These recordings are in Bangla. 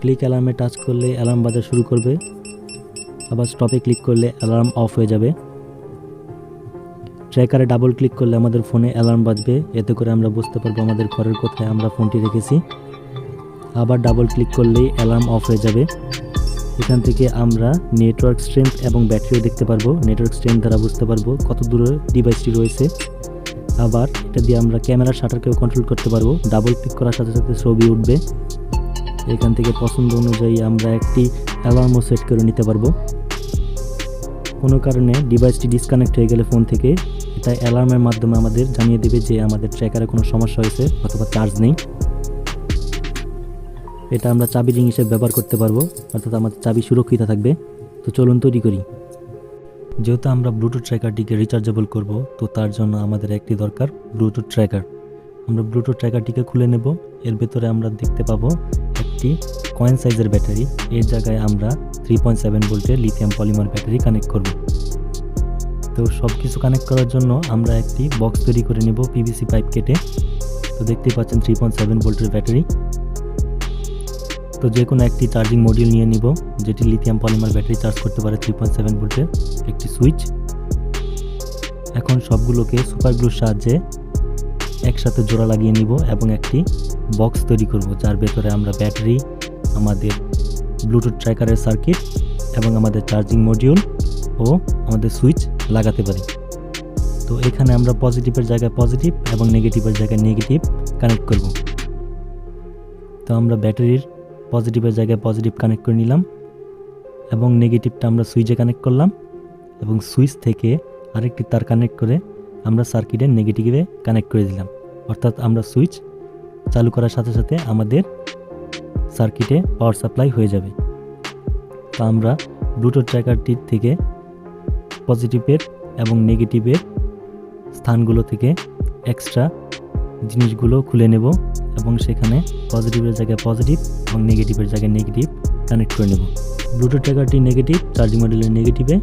ক্লিক অ্যালার্মে টাচ করলে অ্যালার্ম বাজা শুরু করবে। আবার স্টপে ক্লিক করলে অ্যালার্ম অফ হয়ে যাবে। ট্র্যাকারে ডাবল ক্লিক করলে আমাদের ফোনে অ্যালার্ম বাজবে। এতে করে আমরা বুঝতে পারব আমাদের ঘরের কোথায় আমরা ফোনটি রেখেছি। আবার ডাবল ক্লিক করলেই অ্যালার্ম অফ হয়ে যাবে। এখান থেকে আমরা নেটওয়ার্ক স্ট্রেংথ এবং ব্যাটারিও দেখতে পারব। নেটওয়ার্ক স্ট্রেংথ দ্বারা বুঝতে পারব কত দূরে ডিভাইসটি রয়েছে। আবার এটা দিয়ে আমরা ক্যামেরার শাটারকেও কন্ট্রোল করতে পারব। ডাবল ক্লিক করার সাথে সাথে ছবি উঠবে। এখান থেকে পছন্দ অনুযায়ী আমরা একটি অ্যালার্মও সেট করে নিতে পারব। কোনো কারণে ডিভাইসটি ডিসকানেক্ট হয়ে গেলে ফোন থেকে এটা অ্যালার্মের মাধ্যমে আমাদের জানিয়ে দেবে যে আমাদের ট্র্যাকারে কোনো সমস্যা হয়েছে অথবা চার্জ নেই। এটা আমরা চাবি রিং হিসেবে ব্যবহার করতে পারব, অর্থাৎ আমাদের চাবি সুরক্ষিত থাকবে। তো চলুন তৈরি করি। যেহেতু আমরা ব্লুটুথ ট্র্যাকারটিকে রিচার্জেবল করব, তো তার জন্য আমাদের একটি দরকার ব্লুটুথ ট্র্যাকার আমরা ব্লুটুথ ট্র্যাকারটিকে খুলে নেব, এর ভেতরে আমরা দেখতে পাবো একটি কয়েন সাইজের ব্যাটারি এর জায়গায় আমরা থ্রি পয়েন্ট সেভেন ভোল্টের লিথিয়াম পলিমার ব্যাটারি কানেক্ট করব। তো সব কিছু কানেক্ট করার জন্য আমরা একটি বক্স তৈরি করে নেব পিভিসি পাইপ কেটে। তো দেখতেই পাচ্ছেন থ্রি পয়েন্ট সেভেন ভোল্টের ব্যাটারি তো যে কোনো একটি চার্জিং মডিউল নিয়ে নিব, যেটি লিথিয়াম পলিমার ব্যাটারি চার্জ করতে পারে থ্রি পয়েন্ট সেভেন ভোল্টের একটি সুইচ এখন সবগুলোকে সুপার গ্লুর সাহায্যে একসাথে জোড়া লাগিয়ে নিব এবং একটি বক্স তৈরি করব, যার ভেতরে আমরা ব্যাটারি আমাদের ব্লুটুথ ট্র্যাকারের সার্কিট এবং আমাদের চার্জিং মডিউল ও আমাদের সুইচ লাগাতে পারি। তো এখানে আমরা পজিটিভের জায়গায় পজিটিভ এবং নেগেটিভের জায়গায় নেগেটিভ কানেক্ট করব। তো আমরা ব্যাটারির পজিটিভের জায়গায় পজিটিভ কানেক্ট করে নিলাম এবং নেগেটিভটা আমরা সুইচে কানেক্ট করলাম এবং সুইচ থেকে আরেকটি তার কানেক্ট করে আমরা সার্কিটের নেগেটিভে কানেক্ট করে দিলাম। অর্থাৎ আমরা সুইচ চালু করার সাথে সাথে আমাদের সার্কিটে পাওয়ার সাপ্লাই হয়ে যাবে। তো আমরা ব্লুটুথ ট্র্যাকারটির থেকে পজিটিভের এবং নেগেটিভের স্থানগুলো থেকে এক্সট্রা জিনিসগুলো খুলে নেব এবং সেখানে পজিটিভের জায়গায় পজিটিভ এবং নেগেটিভের জায়গায় নেগেটিভ কানেক্ট করে নেব। ব্লুটুথ ট্র্যাকারটি নেগেটিভ, চার্জিং মডিউলের নেগেটিভে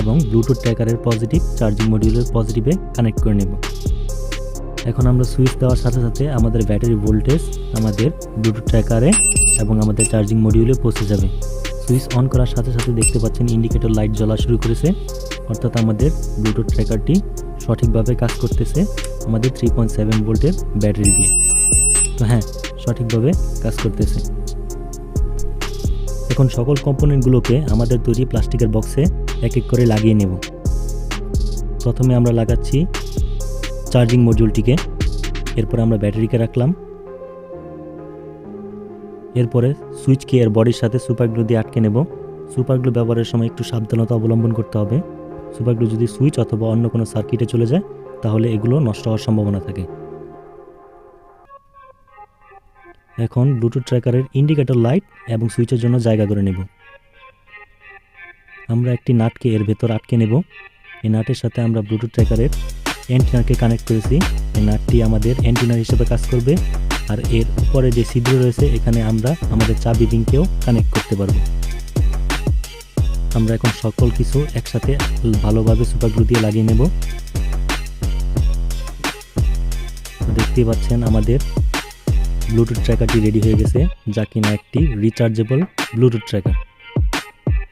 এবং ব্লুটুথ ট্র্যাকারের পজিটিভ, চার্জিং মডিউলের পজিটিভে কানেক্ট করে নেব। এখন আমরা সুইচ দেওয়ার সাথে সাথে আমাদের ব্যাটারি ভোল্টেজ আমাদের ব্লুটুথ ট্র্যাকারে এবং আমাদের চার্জিং মডিউলে পৌঁছে যাবে। সুইচ অন করার সাথে সাথে দেখতে পাচ্ছেন ইন্ডিকেটর লাইট জ্বলা শুরু করেছে। অর্থাৎ আমাদের ব্লুটুথ ট্র্যাকারটি সঠিকভাবে কাজ করতেছে আমাদের থ্রি পয়েন্ট সেভেন ভোল্টের ব্যাটারি দিয়ে। তো হ্যাঁ সঠিকভাবে কাজ করতেছে। এখন সকল কম্পোনেন্টগুলোকে আমাদের তৈরি প্লাস্টিকের বক্সে এক এক করে লাগিয়ে নেব। প্রথমে আমরা লাগাচ্ছি চার্জিং মডিউলটিকে। এরপরে আমরা ব্যাটারিকে রাখলাম। এরপরে সুইচকে এর বডির সাথে সুপারগ্লু দিয়ে আটকে নেব। সুপারগ্লু ব্যবহারের সময় একটু সাবধানতা অবলম্বন করতে হবে। সুপারগ্লু যদি সুইচ অথবা অন্য কোনো সার্কিটে চলে যায়, তাহলে এগুলো নষ্ট হওয়ার সম্ভাবনা থাকে। এখন ব্লুটুথ ট্র্যাকারের ইন্ডিকেটর লাইট এবং সুইচের জন্য জায়গা করে নেব। আমরা একটি নাটকে এর ভেতর আটকে নেব। এই নাটের সাথে আমরা ব্লুটুথ ট্র্যাকারের অ্যান্টিনাকে কানেক্ট করেছি। এই নাটটি আমাদের অ্যান্টিনার হিসেবে কাজ করবে। আর এর উপরে যে ছিদ্র রয়েছে, এখানে আমরা আমাদের চাবি রিংকেও কানেক্ট করতে পারব। আমরা এখন সকল কিছু একসাথে ভালোভাবে সুপারগ্লু দিয়ে লাগিয়ে নেব। দেখতেই পাচ্ছেন আমাদের ব্লুটুথ ট্র্যাকারটি রেডি হয়ে গেছে, যা কিনা একটি রিচার্জেবল ব্লুটুথ ট্র্যাকার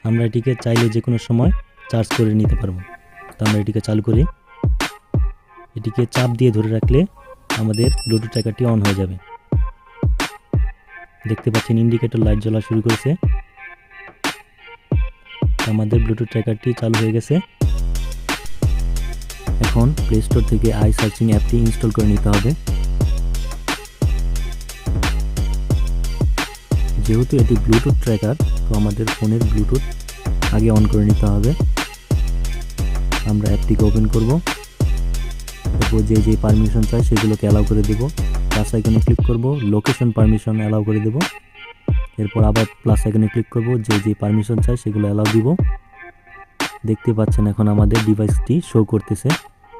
আমরা এটিকে চাইলে যে কোনো সময় চার্জ করে নিতে পারব। তো আমরা এটিকে চালু করি। এটিকে চাপ দিয়ে ধরে রাখলে আমাদের ব্লুটুথ ট্র্যাকারটি অন হয়ে যাবে। দেখতে পাচ্ছেন ইন্ডিকেটর লাইট জ্বলা শুরু করেছে। আমাদের ব্লুটুথ ট্র্যাকারটি চালু হয়ে গেছে। এখন প্লে স্টোর থেকে আই সার্চিং অ্যাপটি ইনস্টল করে নিতে হবে। যেহেতু এটি ব্লুটুথ ট্র্যাকার তো আমাদের ফোনের ব্লুটুথ আগে অন করে নিতে হবে। আমরা অ্যাপটিকে ওপেন করব। এরপর যে যে পারমিশন চাই সেগুলোকে অ্যালাউ করে দেব। প্লাস আইকনে ক্লিক করব লোকেশন পারমিশন অ্যালাউ করে দেব। এরপর আবার প্লাস আইকনে ক্লিক করব, যে যে পারমিশন চাই সেগুলো অ্যালাউ দিব। দেখতে পাচ্ছেন এখন আমাদের ডিভাইসটি শো করতেছে।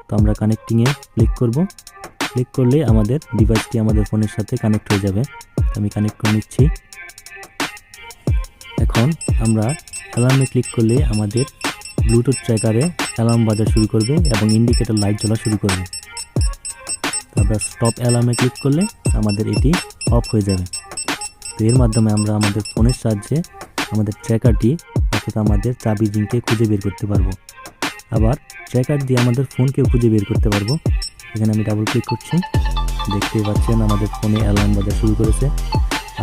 তো আমরা কানেক্টিংয়ে ক্লিক করব। ক্লিক করলে আমাদের ডিভাইসটি আমাদের ফোনের সাথে কানেক্ট হয়ে যাবে। আমি কানেক্ট করে নিচ্ছি। এখন আমরা অ্যালার্মে ক্লিক করলে আমাদের ব্লুটুথ ট্র্যাকারে অ্যালার্ম বাজা শুরু করবে এবং ইন্ডিকেটর লাইট জ্বলা শুরু করবে। তারপর স্টপ অ্যালার্মে ক্লিক করলে আমাদের এটি অফ হয়ে যাবে। তো এর মাধ্যমে আমরা আমাদের ফোনের সাহায্যে আমাদের ট্র্যাকারটি অর্থাৎ আমাদের চাবি রিংকে খুঁজে বের করতে পারব। আবার ট্র্যাকার দিয়ে আমাদের ফোনকে খুঁজে বের করতে পারব। এখানে আমি ডাবল ক্লিক করছি। দেখতেই পাচ্ছেন আমাদের ফোনে অ্যালার্ম বাজা শুরু করেছে।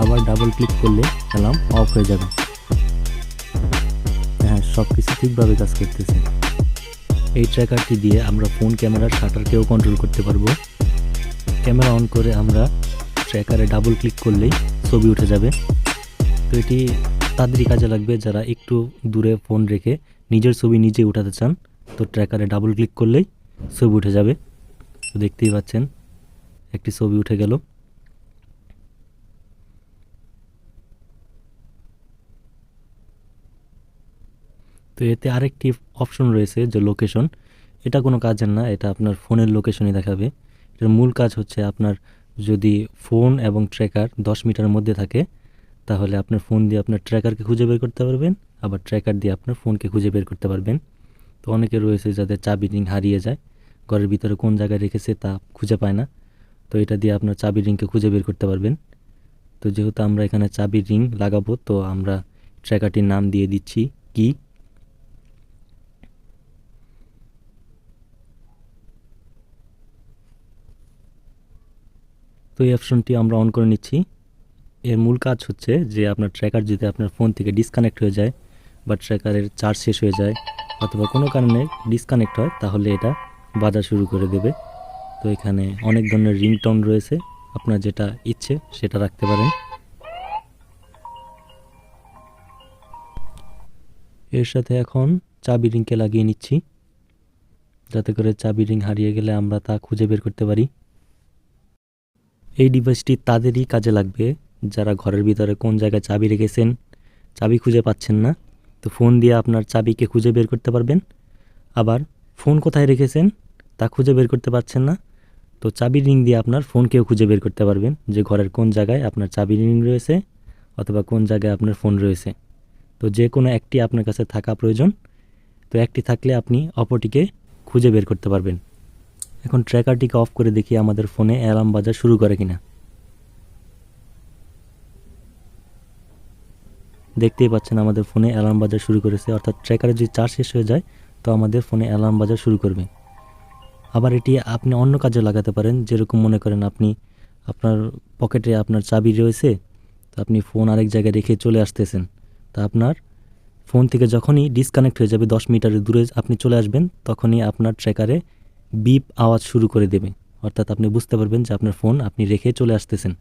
আবার ডাবল ক্লিক করলে অ্যালার্ম অফ হয়ে যাবে। হ্যাঁ সব কিছু ঠিকভাবে কাজ করতেছে। এই ট্র্যাকারটি দিয়ে আমরা ফোন ক্যামেরার শাটারকেও কন্ট্রোল করতে পারব। ক্যামেরা অন করে আমরা ট্র্যাকারে ডাবল ক্লিক করলেই ছবি উঠে যাবে। তো এটি তাদেরই কাজে লাগবে যারা একটু দূরে ফোন রেখে নিজের ছবি নিজে উঠাতে চান। তো ট্র্যাকারে ডাবল ক্লিক করলেই ছবি উঠে যাবে। তো দেখতেই পাচ্ছেন, একটি ছবি উঠে গেল। তো এতে আরেকটি অপশন রয়েছে যে লোকেশন এটা কোনো কাজের না, এটা আপনার ফোনের লোকেশনই দেখাবে। এটার মূল কাজ হচ্ছে আপনার যদি ফোন এবং ট্র্যাকার দশ মিটারের মধ্যে থাকে, তাহলে আপনার ফোন দিয়ে আপনার ট্র্যাকারকে খুঁজে বের করতে পারবেন, আবার ট্র্যাকার দিয়ে আপনার ফোনকে খুঁজে বের করতে পারবেন। তো অনেকে রয়েছে যাদের চাবি রিং হারিয়ে যায়, ঘরের ভিতরে কোন জায়গায় রেখেছে তা খুঁজে পায় না। তো এটা দিয়ে আপনার চাবি রিংকে খুঁজে বের করতে পারবেন। তো যেহেতু আমরা এখানে চাবি রিং লাগাবো, তো আমরা ট্র্যাকারটির নাম দিয়ে দিচ্ছি কি? তো এই অপশনটি আমরা অন করে নিচ্ছি। এর মূল কাজ হচ্ছে যে আপনার ট্র্যাকার যদি আপনার ফোন থেকে ডিসকানেক্ট হয়ে যায় বা ট্র্যাকারের চার্জ শেষ হয়ে যায় অথবা কোনো কারণে ডিসকানেক্ট হয়, তাহলে এটা বাজা শুরু করে দেবে। তো এখানে অনেক ধরনের রিংটোন রয়েছে, আপনার যেটা ইচ্ছে সেটা রাখতে পারেন। এর সাথে এখন চাবি রিংকে লাগিয়ে নিচ্ছি। যাতে করে চাবি রিং হারিয়ে গেলে আমরা তা খুঁজে বের করতে পারি। এই ডিভাইসটি তাদেরই কাজে লাগবে। যারা ঘরের ভিতরে কোন জায়গায় চাবি রেখেছেন, চাবি খুঁজে পাচ্ছেন না, তো ফোন দিয়ে আপনার চাবিকে খুঁজে বের করতে পারবেন। আবার ফোন কোথায় রেখেছেন, তা খুঁজে বের করতে পারছেন না, তো চাবি রিং দিয়ে আপনার ফোনকেও খুঁজে বের করতে পারবেন যে ঘরের কোন জায়গায় আপনার চাবি রিং রয়েছে অথবা কোন জায়গায় আপনার ফোন রয়েছে। তো যে কোনো একটি আপনার কাছে থাকা প্রয়োজন, তো একটি থাকলে আপনি অপরটিকে খুঁজে বের করতে পারবেন। এখন ট্র্যাকারটিকে অফ করে দেখি আমাদের ফোনে অ্যালার্ম বাজা শুরু করে কিনা। দেখতেই পাচ্ছেন আমাদের ফোনে অ্যালার্ম বাজা শুরু করেছে, অর্থাৎ ট্র্যাকারে যদি চার্জ শেষ হয়ে যায়, তো আমাদের ফোনে অ্যালার্ম বাজা শুরু করবে। আবার এটি আপনি অন্য কাজে লাগাতে পারেন, যেরকম মনে করেন আপনি, আপনার পকেটে আপনার চাবি রয়েছে, তো আপনি ফোন আরেক জায়গায় রেখে চলে আসতেছেন। তা আপনার ফোন থেকে যখনই ডিসকানেক্ট হয়ে যাবে দশ মিটারের দূরে আপনি চলে আসবেন, তখনই আপনার ট্র্যাকারে বিপ আওয়াজ শুরু করে দেবে। অর্থাৎ আপনি বুঝতে পারবেন যে আপনার ফোন আপনি রেখে চলে আসতেছেন।